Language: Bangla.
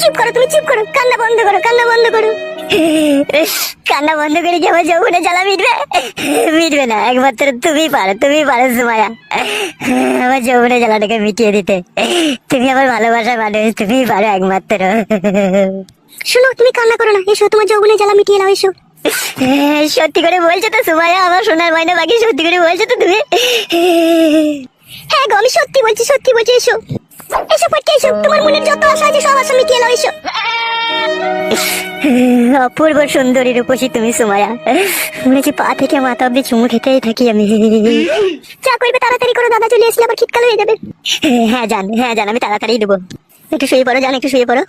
চুপ করো তুমি চুপ করো। কান্না বন্ধ করো কান্না বন্ধ করো। কান্না বন্ধ করে কি আমার যৌবনে জ্বালা মিটবে? মিটবে না একমাত্র তুমি পারো তুমি পারো সুমায়া আমার যৌবনে জ্বালাটাকে মিটিয়ে দিতে। তুমি আমার ভালোবাসার মানুষ তুমি পারো একমাত্র। শোনো তুমি কান্না করো না এসো তোমার যৌবনে জ্বালা মিটিয়ে নাও এসো। সত্যি করে বলছো তো সুমায়া আমার সোনার ময়না বাকি সত্যি করে বলছো তো তুমি? হ্যাঁ আমি সত্যি বলছি সত্যি বলছি, এসো। এসো পড়তে এসো। তোমার মনের যত আশা আছে, সব আশা মিটিয়ে নাও, এসো। অপূর্ব সুন্দরী রূপসী তুমি, সুমায়া। মনে হচ্ছে পা থেকে মাথা অব্দি চুমু খেতেই থাকি আমি। চা করবে তাড়াতাড়ি করো, দাদা চলে আসলে আবার শীতকাল হয়ে যাবে। হ্যাঁ জান হ্যাঁ জান আমি তাড়াতাড়ি দেবো। একটু শুয়ে পড়ো জান একটু শুয়ে পড়ো।